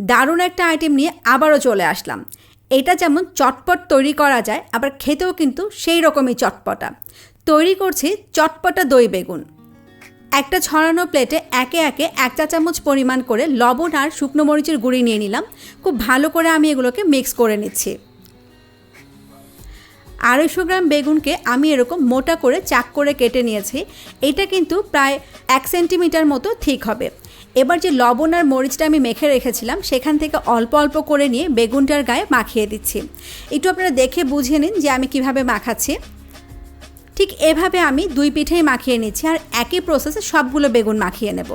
দারুণ একটা আইটেম নিয়ে আবারও চলে আসলাম। এটা যেমন চটপট তৈরি করা যায়, আবার খেতেও কিন্তু সেই রকমই চটপটা। তৈরি করছি চটপটা দই বেগুন। একটা ছড়ানো প্লেটে একে একে এক চা চামচ পরিমাণ করে লবণ আর শুকনো মরিচের গুঁড়ি নিয়ে নিলাম। খুব ভালো করে আমি এগুলোকে মিক্স করে নিচ্ছি। আড়াইশো গ্রাম বেগুনকে আমি এরকম মোটা করে চাক করে কেটে নিয়েছি। এটা কিন্তু প্রায় এক সেন্টিমিটার মতো ঠিক হবে। এবার যে লবণ আর মরিচটা আমি মেখে রেখেছিলাম, সেখান থেকে অল্প অল্প করে নিয়ে বেগুনটার গায়ে মাখিয়ে দিচ্ছি। একটু আপনারা দেখে বুঝে নিন যে আমি কীভাবে মাখাচ্ছি। ঠিক এভাবে আমি দুই পিঠেই মাখিয়ে নিচ্ছি আর একই প্রসেসে সবগুলো বেগুন মাখিয়ে নেব।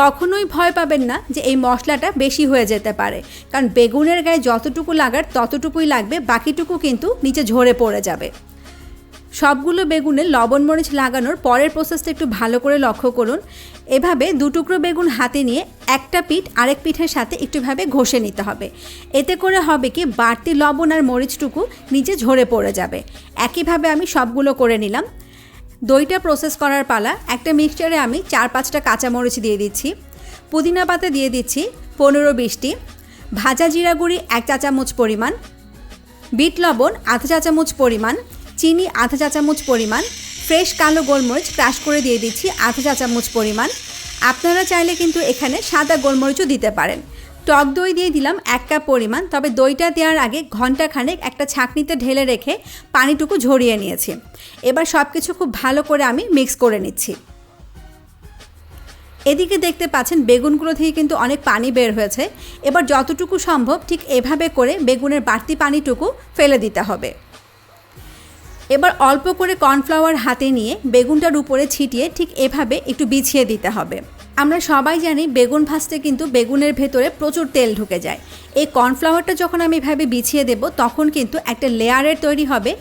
কখনোই ভয় পাবেন না যে এই মশলাটা বেশি হয়ে যেতে পারে, কারণ বেগুনের গায়ে যতটুকু লাগার ততটুকুই লাগবে, বাকিটুকু কিন্তু নিচে ঝরে পড়ে যাবে। সবগুলো বেগুনে লবণ মরিচ লাগানোর পরের প্রসেসটা একটু ভালো করে লক্ষ্য করুন। এভাবে দুটুকরো বেগুন হাতে নিয়ে একটা পিঠ আরেক পিঠের সাথে একটুভাবে ঘষে নিতে হবে। এতে করে হবে কি, বাড়তি লবণ আর মরিচটুকু নিচে ঝরে পড়ে যাবে। একইভাবে আমি সবগুলো করে নিলাম। দইটা প্রসেস করার পালা, একটা মিক্সচারে আমি চার পাঁচটা কাঁচামরিচ দিয়ে দিচ্ছি, পুদিনা পাতা দিয়ে দিচ্ছি পনেরো বিশটি, ভাজা জিরা গুঁড়ি এক চা চামচ পরিমাণ, বিট লবণ আধা চা চামচ পরিমাণ চিনি আধা চা চামচ পরিমাণ, ফ্রেশ কালো গোলমরিচ ক্রাশ করে দিয়ে দিচ্ছি আধা চা চামচ পরিমাণ। আপনারা চাইলে কিন্তু এখানে সাদা গোলমরিচও দিতে পারেন। টক দই দিয়ে দিলাম এক কাপ পরিমাণ, তবে দইটা দেওয়ার আগে ঘণ্টা খানেক একটা ছাঁকনিতে ঢেলে রেখে পানিটুকু ঝরিয়ে নিয়েছি। এবার সব কিছু খুব ভালো করে আমি মিক্স করে নিচ্ছি। এদিকে দেখতে পাচ্ছেন বেগুনগুলো থেকে কিন্তু অনেক পানি বের হয়েছে। এবার যতটুকু সম্ভব ঠিক এভাবে করে বেগুনের বাড়তি পানিটুকু ফেলে দিতে হবে। এবার অল্প করে কর্নফ্লাওয়ার হাতে নিয়ে বেগুনটার উপরে ছিটিয়ে ঠিক এভাবে একটু বিছিয়ে দিতে হবে। আমরা সবাই জানি বেগুন ভাজতে কিন্তু বেগুনের ভেতরে প্রচুর তেল ঢুকে যায়। এই কর্নফ্লাওয়ারটা যখন আমি এভাবে বিছিয়ে দেব, তখন কিন্তু একটা লেয়ারের তৈরি হবে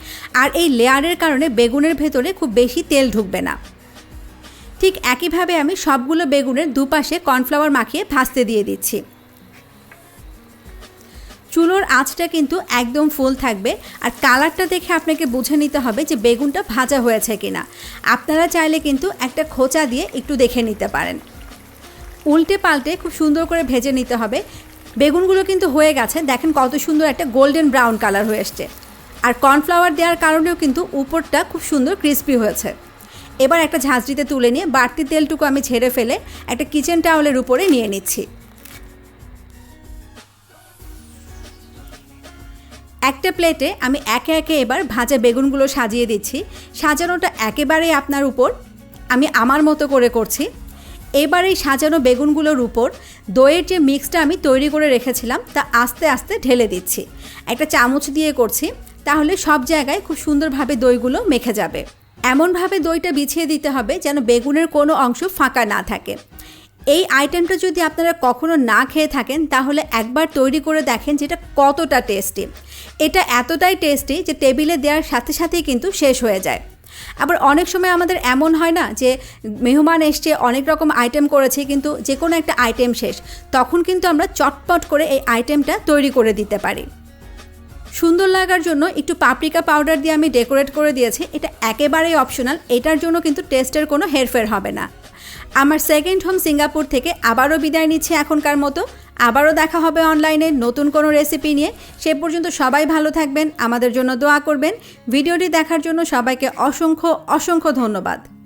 আর এই লেয়ারের কারণে বেগুনের ভেতরে খুব বেশি তেল ঢুকবে না। ঠিক একইভাবে আমি সবগুলো বেগুনের দুপাশে কর্নফ্লাওয়ার মাখিয়ে ভাজতে দিয়ে দিচ্ছি। চুলোর আঁচটা কিন্তু একদম ফুল থাকবে। আর কালারটা দেখে আপনাকে বুঝে নিতে হবে যে বেগুনটা ভাজা হয়েছে কিনা। আপনারা চাইলে কিন্তু একটা খোঁচা দিয়ে একটু দেখে নিতে পারেন। উল্টে পাল্টে খুব সুন্দর করে ভেজে নিতে হবে। বেগুনগুলো কিন্তু হয়ে গেছে। দেখেন কত সুন্দর একটা গোল্ডেন ব্রাউন কালার হয়ে এসছে। আর কর্নফ্লাওয়ার দেওয়ার কারণেও কিন্তু উপরটা খুব সুন্দর ক্রিস্পি হয়েছে। এবার একটা ঝাঁঝরিতে তুলে নিয়ে বাড়তি তেলটুকু আমি ছেড়ে ফেলে একটা কিচেন টাওয়ালের উপরে নিয়ে নিচ্ছি। একটা প্লেটে আমি একে একে এবার ভাজা বেগুনগুলো সাজিয়ে দিচ্ছি। সাজানোটা একেবারেই আপনার উপর। আমি আমার মতো করে করছি। এবার এই সাজানো বেগুনগুলোর উপর দইয়ের যে মিক্সটা আমি তৈরি করে রেখেছিলাম, তা আস্তে আস্তে ঢেলে দিচ্ছি। একটা চামচ দিয়ে করছি, তাহলে সব জায়গায় খুব সুন্দরভাবে দইগুলো মেখে যাবে। এমনভাবে দইটা বিছিয়ে দিতে হবে যেন বেগুনের কোনো অংশ ফাঁকা না থাকে। এই আইটেমটা যদি আপনারা কখনো না খেয়ে থাকেন, তাহলে একবার তৈরি করে দেখেন যেটা কতটা টেস্টি এটা এতটাই টেস্টি যে টেবিলে দেওয়ার সাথে সাথেই কিন্তু শেষ হয়ে যায়। আবার অনেক সময় আমাদের এমন হয় না যে মেহমান এসছে, অনেক রকম আইটেম করেছে, কিন্তু যে কোনো একটা আইটেম শেষ, তখন কিন্তু আমরা চটপট করে এই আইটেমটা তৈরি করে দিতে পারি। সুন্দর লাগার জন্য একটু পাপরিকা পাউডার দিয়ে আমি ডেকোরেট করে দিয়েছি। এটা একেবারেই অপশনাল এটার জন্য কিন্তু টেস্টের কোনো হেরফের হবে না। আমার সেকেন্ড হোম সিঙ্গাপুর থেকে আবারও বিদায় নিচ্ছে এখনকার মতো। আবারও দেখা হবে অনলাইনে নতুন কোনো রেসিপি নিয়ে। সে পর্যন্ত সবাই ভালো থাকবেন, আমাদের জন্য দোয়া করবেন। ভিডিওটি দেখার জন্য সবাইকে অসংখ্য অসংখ্য ধন্যবাদ।